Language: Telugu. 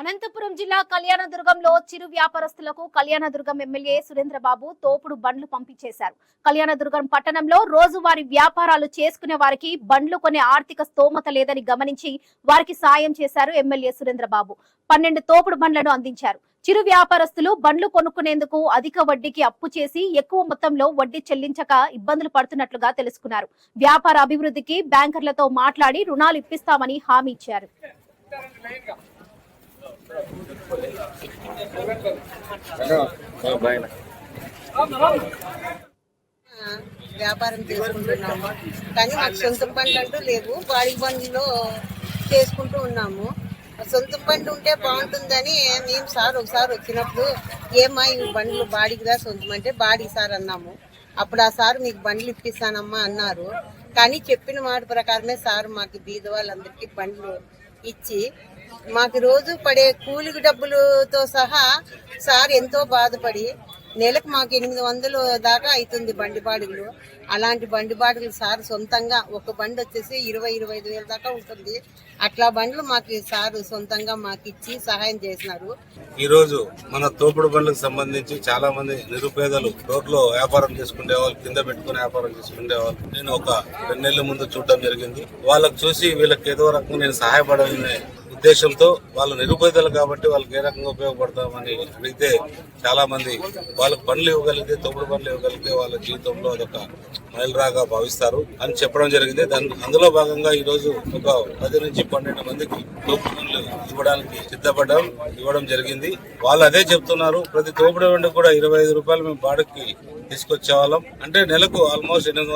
అనంతపురం జిల్లా కళ్యాణదుర్గంలో చిరు వ్యాపారస్తులకు కళ్యాణదుర్గం ఎమ్మెల్యే సురేంద్రబాబు తోపుడు బండ్లు పంపించేశారు. కళ్యాణదుర్గం పట్టణంలో రోజువారి వ్యాపారాలు చేసుకునే వారికి బండ్లు కొనే ఆర్థిక స్తోమత లేదని గమనించి వారికి సాయం చేశారు ఎమ్మెల్యే సురేంద్రబాబు. పన్నెండు తోపుడు బండ్లను అందించారు. చిరు వ్యాపారస్తులు బండ్లు కొనుక్కునేందుకు అధిక వడ్డీకి అప్పు చేసి ఎక్కువ మొత్తంలో వడ్డీ చెల్లించక ఇబ్బందులు పడుతున్నట్లుగా తెలుసుకున్నారు. వ్యాపార అభివృద్ధికి బ్యాంకర్లతో మాట్లాడి రుణాలు ఇప్పిస్తామని హామీ ఇచ్చారు. వ్యాపారం చేసుకుంటున్నాము. కానీ మాకు సొంత బండ్లు అంటూ లేవు. బాడీ బండ్లో చేసుకుంటూ ఉన్నాము. సొంత బండి ఉంటే బాగుంటుందని మేము సార్ ఒకసారి వచ్చినప్పుడు ఏమా ఈ బండ్లు బాడీకిదా సొంతం అంటే బాడీ సార్ అన్నాము. అప్పుడు ఆ సార్ మీకు బండ్లు ఇప్పిస్తానమ్మా అన్నారు. కానీ చెప్పిన మాట ప్రకారమే సార్ మాకు బీద వాళ్ళందరికీ బండ్లు ఇచ్చి మాకు రోజు పడే కూలికి డబ్బులతో సహా సార్ ఎంతో బాధపడి నెలకు మాకు ఎనిమిది వందలు దాకా అవుతుంది బండి బాడుగులు. అలాంటి బండి బాడుగులు సార్ సొంతంగా ఒక బండి వచ్చేసి ఇరవై ఇరవై ఐదు వేల దాకా ఉంటుంది. అట్లా బండ్లు మాకు సార్ సొంతంగా మాకు ఇచ్చి సహాయం చేసినారు. ఈరోజు మన తోపుడు బండ్లకు సంబంధించి చాలా మంది నిరుపేదలు రోడ్లో వ్యాపారం చేసుకునే వాళ్ళు కింద పెట్టుకుని వ్యాపారం చేసుకునే వాళ్ళు. నేను ఒక రెండు నెలల ముందు చూడడం జరిగింది. వాళ్ళకి చూసి వీళ్ళకి ఏదో రకంగా నేను సహాయపడాలని ఉద్దేశంతో వాళ్ళు నిరుపేదలు కాబట్టి వాళ్ళకి ఏ రకంగా ఉపయోగపడతామని అడిగితే చాలా మంది వాళ్ళకి పనులు ఇవ్వగలిగితే తోపుడు పనులు ఇవ్వగలిగితే వాళ్ళ జీవితంలో అదొక మైలురాగా భావిస్తారు అని చెప్పడం జరిగింది. దాని అందులో భాగంగా ఈ రోజు ఒక పది నుంచి పన్నెండు మందికి తోపుడు పనులు ఇవ్వడానికి సిద్ధపడడం ఇవ్వడం జరిగింది. వాళ్ళు అదే చెప్తున్నారు ప్రతి తోపుడు బండి కూడా ఇరవై ఐదు రూపాయలు మేము బాడకి తీసుకొచ్చే వాళ్ళం అంటే నెలకు ఆల్మోస్ట్ ఎనిమిది